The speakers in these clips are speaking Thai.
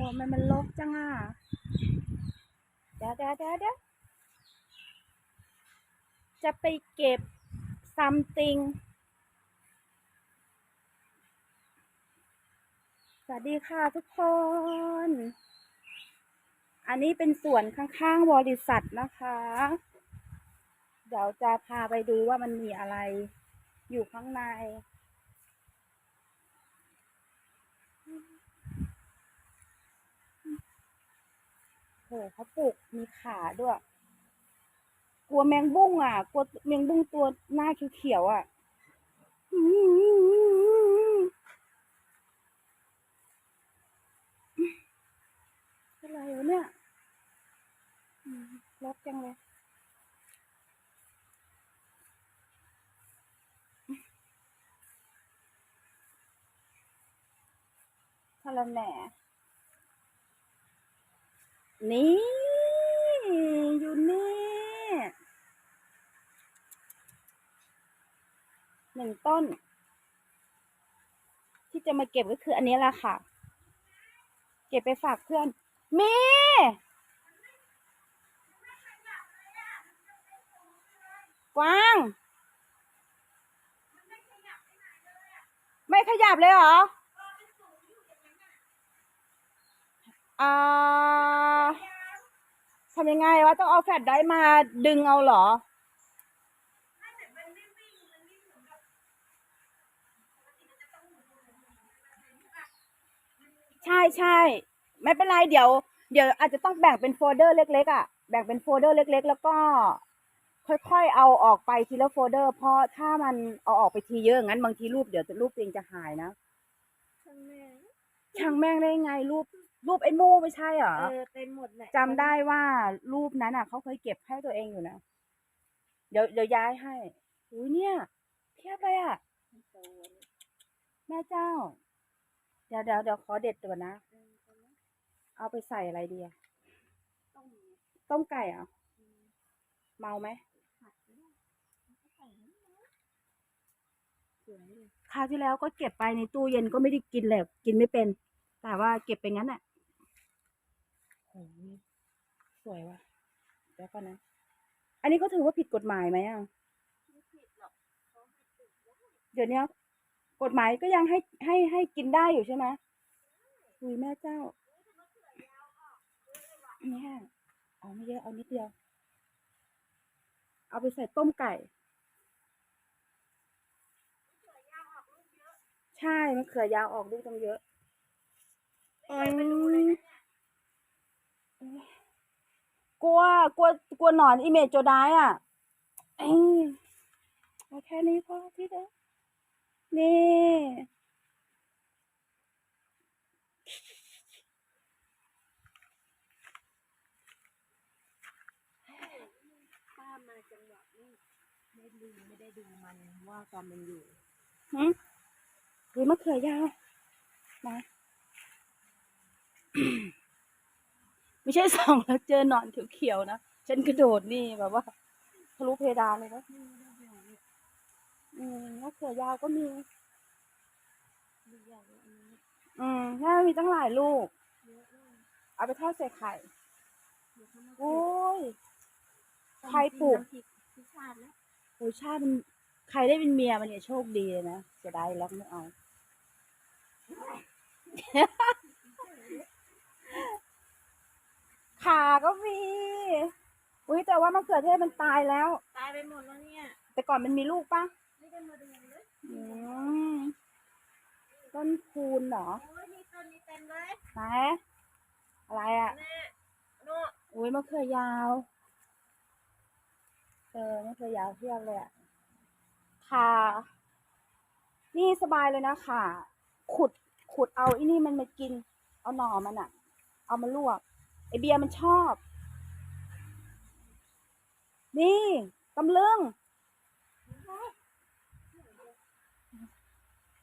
หมันมันลกจังอะ เดี๋ยวเดี๋ยวเดี๋ยวเดี๋ยวจะไปเก็บ something สวัสดีค่ะทุกคน อันนี้เป็นส่วนข้างๆบริษัทนะคะ เดี๋ยวจะพาไปดูว่ามันมีอะไรอยู่ข้างใน หเขาปลูกมีขาด้วย กลัวแมงบุ้งอะ กลัวแมงบุ้งตัวหน้าเขียวๆอะอะไรวะเนี่ยอืมรกจังเลยทะลแหน่ นี่ อยู่นี่หนึ่งต้น ที่จะมาเก็บก็คืออันนี้แหละค่ะ เก็บไปฝากเพื่อนมีกวาง ไม่ขยับเลยเหรอ อ่าทำยังไงวะต้องเอาแฟลชไดรฟ์มาดึงเอาเหรอใช่ใช่ไม่เป็นไรเดี๋ยว เดี๋ยวอาจจะต้องแบ่งเป็นโฟลเดอร์เล็กๆอะแบ่งเป็นโฟลเดอร์เล็ก ๆ แล้วก็ ค่อยๆเอาออกไปทีละโฟลเดอร์ เพราะถ้ามันเอาออกไปทีเยอะงั้นบางทีรูปเดี๋ยวจะรูปตัวเองจะหายนะช่างแม่งช่างแม่งได้ไงรูป รูปไอ้โม่ไม่ใช่เหรอเออเต็มหมดแหละจำได้ว่ารูปนั้นอะเขาเคยเก็บให้ตัวเองอยู่นะ เดี๋ยวเดี๋ยวย้ายให้อุ้ยเนี่ยเพียบเลยอะแม่เจ้า เดี๋ยวเดี๋ยวเดี๋ยวขอเด็ดตัวนะ เอาไปใส่อะไรดีอะต้มไก่เหรอะเมาไหมคราวที่แล้วก็เก็บไปในตู้เย็นก็ไม่ได้กินเลยกินไม่เป็น แต่ว่าเก็บไปงั้นแหละโอ้ย สวยว่ะเดี๋ยวก่อนนะ อันนี้ก็ถือว่าผิดกฎหมายไหมอะเดี๋ยวนี้กฎหมายก็ยังให้ให้ให้กินได้อยู่ใช่ไหมอุ้ยแม่เจ้าเนี่ยเอาไม่เยอะเอานิดเดียว เอาไปใส่ต้มไก่ ใช่มะเขือยาวออกลูกต้องเยอะโอ้ยก ลัว กลัว กลัวหนอนอีเมจโจไดายอะเอ้ยเอาแค่นี้พอที่เด้อนี่ป้ามาจังหวะนี้ไม่ดูไม่ได้ดูมันว่าตอนมันอยู่หืมหรือมะเขือยาวนะ ไม่ใช่ส่องแล้วเจอหนอนเขียวๆนะฉันกระโดดนี่แบบว่าทะลุเพดานเลยนะอืมมะเขือยาวก็มีดูอย่างอันนี้อืมน่ามีตั้งหลายลูกเยอะมากเอาไปทอดใส่ไข่เดี๋ยวเขามาโอ้ยใครปลูกน้ำพริพิชาติแล้วโอ้ยชาติมันใครได้เป็นเมียมันเนี่ยโชคดีเลยนะจะได้แล้วไม่เอา ขาก็มี อุ้ยแต่ว่ามะเขือเทศมันตายแล้ว ตายไปหมดแล้วเนี่ยแต่ก่อนมันมีลูกปะไม่ได้มาดูเลยอืมต้นคูณเหรอโอ้ยนี่ต้นนี้เต็มเลยไหนอะไรอะแม่โน่อุ้ยมะเขือยาวเออมะเขือยาวเทียบเลยอะค่ะ นี่สบายเลยนะค่ะ ขุดขุดเอาไอ้นี่มันมากิน เอาหน่อมันอะ เอามาลวก ไอเบียร์มันชอบ นี่ตำลึง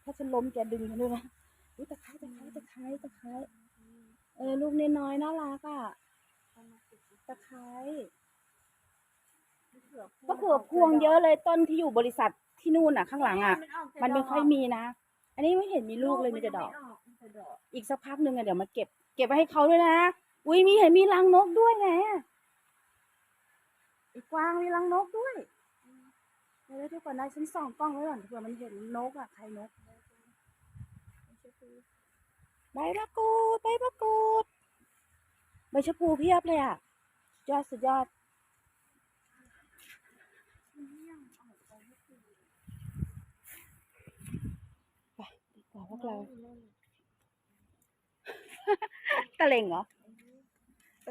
ถ้าฉันล้มแกดึงฉันด้วยนะอุ้ยตะไคร้ตะไคร้ตะไคร้ตะไคร้เออลูกน้อยๆน่ารักอะตะไคร้มะเขือพวงมะเขือพวงเยอะเลยต้นที่อยู่บริษัทที่นู่นอะ ข้างหลังอะออกแต่มันไม่ค่อยดกมีนะ อันนี้ไม่เห็นมีลูกเลยมีแต่ดอกนยังไสะเดาะอีกสักพักหนึ่งอะเดี๋ยวมาเก็บ เก็บไว้ให้เขาด้วยนะ อุ้ยมีเห็นมีรังนกด้วยไงไอีกวางมีรังนกด้วยเดี๋ยวเดี๋ยวก่อนนะฉันส่องกล้องไว้ก่อนเผื่อมันเห็นนกอะใครนกใบมะกรูดใบมะกรูดใบชะพูเพียบเลยอะยอดสุดยอดไปดีกว่าพวกเราตะเลงเหรอ